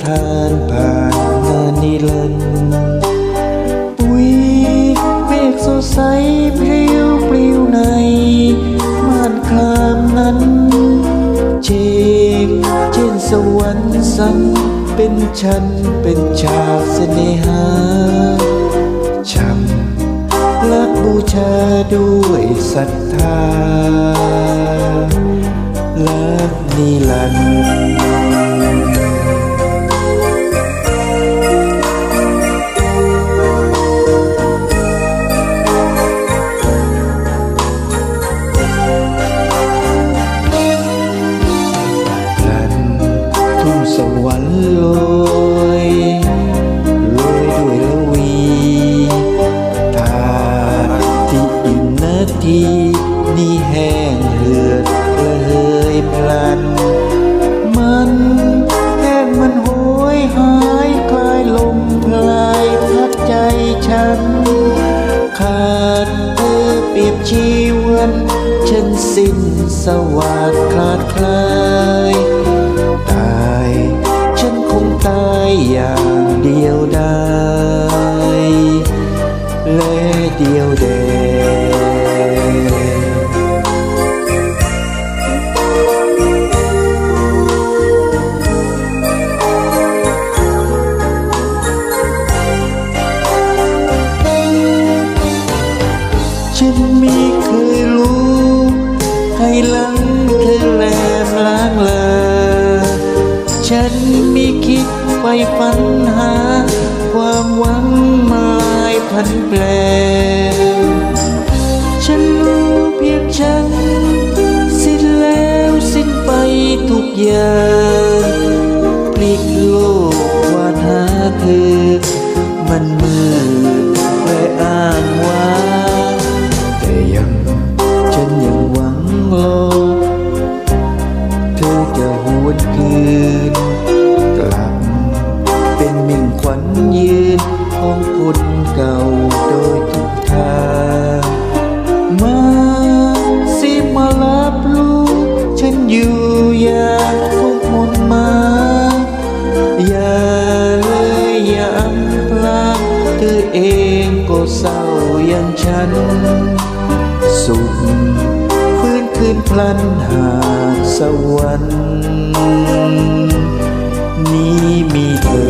than bài ngờ ni lần Ui việc sâu say riêu pliêu này màn khlam ngắn Chệt trên sâu ăn sắn bên chân bên chào sẽ nê hát ักบูชาด้วยศรัทธาและนิลันดร์ นี่แห้งเหือดระเหยพลัน มันแห้งมันโหยหายคลายลมพลายพัดใจฉัน ขาดเธอเปรียบชีวันฉันสิ้นสวัสดคลาดคลายตา ฉันไม่เคยรู้ให้หลังเธอแลมล้างลาฉันไม่คิดไปฝันหา ความหวังมาลายพันแปล ฉันรู้เพียงฉัน สิ้นแล้วสิ้นไปทุกอย่างพลิกโลกวาหาเธอ เศร้าอย่างฉัน สุขฟื้นคืนพลันหากสวรรค์นี้มีเธอ